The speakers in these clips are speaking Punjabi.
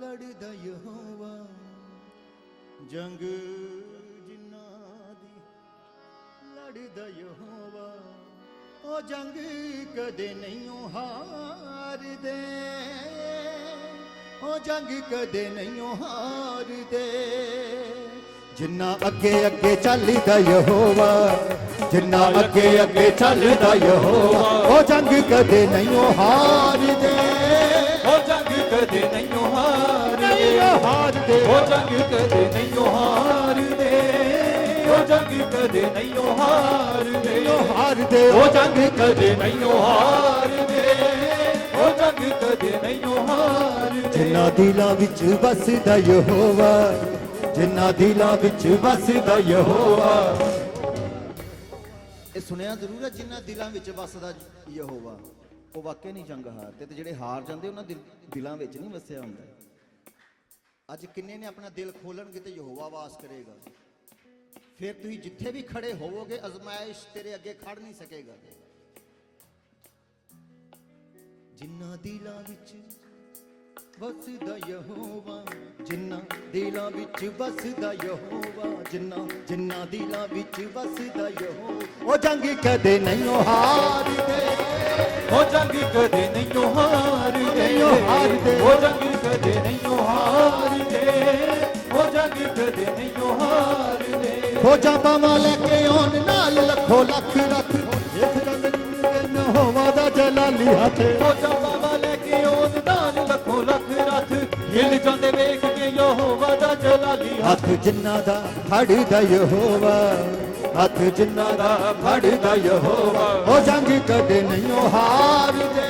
ਲੜਦਾ ਯਹੋਵਾ, ਜੰਗ ਜਿਨ੍ਹਾਂ ਦੀ ਲੜਦਾ ਯਹੋਵਾ, ਉਹ ਜੰਗ ਕਦੇ ਨਹੀਂ ਉਹ ਹਾਰਦੇ। ਉਹ ਜੰਗ ਕਦੇ ਨਹੀਂ ਉਹ ਹਾਰਦੇ। ਜਿੰਨਾ ਅੱਗੇ ਅੱਗੇ ਚੱਲਦਾ ਯਹੋਵਾ ਜਿੰਨਾ ਅੱਗੇ ਅੱਗੇ ਚੱਲਦਾ ਯਹੋਵਾ, ਉਹ ਜੰਗ ਕਦੇ ਨਹੀਂ ਉਹ ਹਾਰਦੇ। ਕਦੇ ਨਹੀਂ ਹਾਰਦੇ। ਹਾਰਦੇ। ਉਹ ਜੰਗ ਕਦੇ ਨਹੀਂ ਹਾਰਦੇ। ਉਹ ਜੰਗ ਕਦੇ ਨਹੀਂ ਹਾਰਦੇ। ਉਹ ਹਾਰਦੇ। ਉਹ ਜੰਗ ਕਦੇ ਨਹੀਂ ਹਾਰਦੇ। ਉਹ ਜੰਗ ਕਦੇ ਨਹੀਂ ਹਾਰਦੇ। ਜਿਨ੍ਹਾਂ ਦਿਲਾਂ ਵਿੱਚ ਵਸਦਾ ਯਹੋਵਾ ਜਿਨ੍ਹਾਂ ਦਿਲਾਂ ਵਿੱਚ ਵਸਦਾ ਯਹੋਵਾ। ਇਹ ਸੁਣਿਆ ਜ਼ਰੂਰ ਹੈ ਜਿਨ੍ਹਾਂ ਦਿਲਾਂ ਵਿੱਚ ਵਸਦਾ ਯਹੋਵਾ। ਉਹ ਵਾਕਿਆ ਨਹੀਂ ਜੰਗ ਹਾਰਦੇ ਤੇ ਜਿਹੜੇ ਹਾਰ ਜਾਂਦੇ ਉਹਨਾਂ ਦਿਲ- ਦਿਲਾਂ ਵਿੱਚ ਨਹੀਂ ਵਸਿਆ ਹੁੰਦਾ। ਅੱਜ ਕਿੰਨੇ ਨੇ ਆਪਣਾ ਦਿਲ ਖੋਲਣਗੇ ਤੇ ਯਹੋਵਾ ਵਾਸ ਕਰੇਗਾ। ਫਿਰ ਤੁਸੀਂ ਜਿੱਥੇ ਵੀ ਖੜੇ ਹੋਵੋਗੇ, ਅਜ਼ਮਾਇਸ਼ ਤੇਰੇ ਅੱਗੇ ਖੜ ਨਹੀਂ ਸਕੇਗਾ। ਜਿਨ੍ਹਾਂ ਦਿਲਾਂ ਵਿੱਚ ਵਸਦਾ ਯਹੋਵਾ ਜਿਨ੍ਹਾਂ ਦਿਲਾਂ ਵਿੱਚ ਵਸਦਾ ਯਹੋਵਾ ਜਿਨ੍ਹਾਂ ਜਿਨ੍ਹਾਂ ਦਿਲਾਂ ਵਿੱਚ ਵਸਦਾ ਯਹੋਵਾ। ਉਹ ਜੰਗ ਕਦੇ ਨਹੀਂ ਉਹ ਹਾਰਦੇ। ਉਹ ਜੰਗ ਕਦੇ ਨਹੀਂ ਹਾਰਦੇ। ਨਹੀਂ ਹਾਰਦੇ। ਉਹ ਜੰਗ ਕਦੇ ਨਹੀਂ ਹਾਰਦੇ। ਉਹ ਜੰਗ ਕਦੇ ਨਹੀਂ ਹਾਰਦੇ। ਖੋਜਾਂ ਪਾਵਾਂ ਲੈ ਕੇ ਆਉਣ ਨਾਲ ਲੱਖੋ ਲੱਖ ਰੱਖ। ਦੇਖ ਰੰਗ ਯਹੋਵਾ ਦਾ ਜਲਾਲੀ ਹੱਥ। ਉਹ ਚਾਪਾ ਲੈ ਕੇ ਉਹ ਲੱਖੋ ਲੱਖ ਹਿਲ ਜਾਂਦੇ ਵੇਖ ਕੇ ਯਹੋਵਾ ਦਾ ਜਲਾਲੀ ਹੱਥ ਜਿਨ੍ਹਾਂ ਦਾ ਫੜਦਾ ਯਹੋਵਾ ਹੱਥ ਜਿਨ੍ਹਾਂ ਦਾ ਫੜਦਾ ਯਹੋਵਾ। ਉਹ ਜੰਗ ਕਦੇ ਨਹੀਂ ਉਹ ਹਾਰਦੇ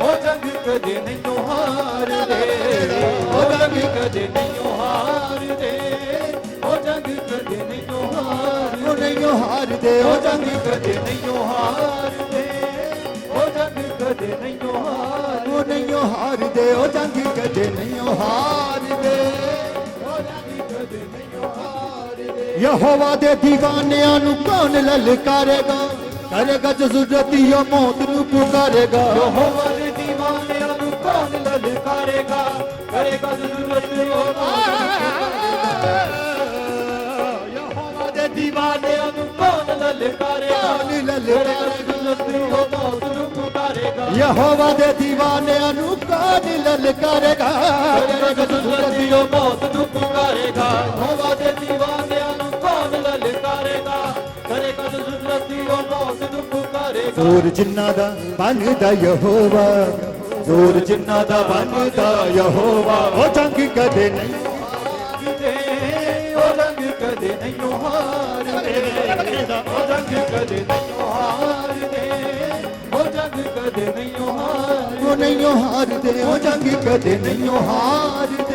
ਉਹ ਜੰਗ ਕਦੇ ਨਹੀਂ ਹਾਰਦੇ ਉਹ ਜੰਗ ਕਦੇ ਨਹੀਂ ਹਾਰਦੇ ਉਹ ਜੰਗ ਕਦੇ ਨਹੀਂ ਹਾਰਦੇ ਉਹ ਉਹ ਹਾਰਦੇ ਉਹ ਉਹ ਜੰਗ ਕਦੇ ਨਹੀਂ ਹਾਰਦੇ ਯਹੋਵਾ ਦੇ ਦੀਵਾਨਿਆਂ ਨੂੰ ਕੌਣ ਲਲਕਾਰੇਗਾ ਕਰੇਗਾ? ਜਜ਼ਰਤੀ ਉਹ ਮੌਤ ਨੂੰ ਪੁਕਾਰੇਗਾ। ਯਹੋਵਾ ਦੇ ਦੀਵਾਨਿਆਂ ਨੂੰ ਕੌਣ ਲਲਕਾਰੇਗਾ ਕਰੇਗਾ? ਜ਼ਰੂਰਤ ਉਹ ਯਹੋਵਾ ਦੇ ਦੀਵਾਨਿਆਂ ਨੂੰ ਕੌਣ ਲਲਕਾਰੇਗਾ ਕੌਣ ਲਲਕਾਰੇਗਾ ਜ਼ਰੂਰਤ ਉਹ ਮੌਤ ਨੂੰ ਪੁਕਾਰੇਗਾ। ਯਹੋਵਾ ਦੇ ਦੀਵਾਨਿਆਂ ਨੂੰ ਕੌਣ ਲਲਕਾਰੇਗਾ ਕਰੇਗਾ? ਜ਼ਰੂਰਤ ਉਹ ਮੌਤ ਨੂੰ ਪੁਕਾਰੇਗਾ। ਯਹੋਵਾ ਦੇ ਜ਼ੋਰ ਜਿਨ੍ਹਾਂ ਦਾ ਬਣਦਾ ਯਹੋਵਾ ਜ਼ੋਰ ਜਿਨ੍ਹਾਂ ਦਾ ਬਣਦਾ ਯਹੋਵਾ ਉਹ ਜੰਗ ਕਦੇ ਨਹੀਂ ਹਾਰਦੇ ਉਹ ਰੰਗ ਕਦੇ ਨਹੀਂ ਹਾਰਦੇ ਉਹ ਰੰਗ ਕਦੇ ਨਹੀਂ ਹਾਰਦੇ ਉਹ ਜੰਗ ਕਦੇ ਨਹੀਂ ਹਾਰਦੇ ਉਹ ਨਹੀਂ ਉਹ ਹਾਰਦੇ ਉਹ ਜੰਗ ਕਦੇ ਨਹੀਂ ਹਾਰਦੇ।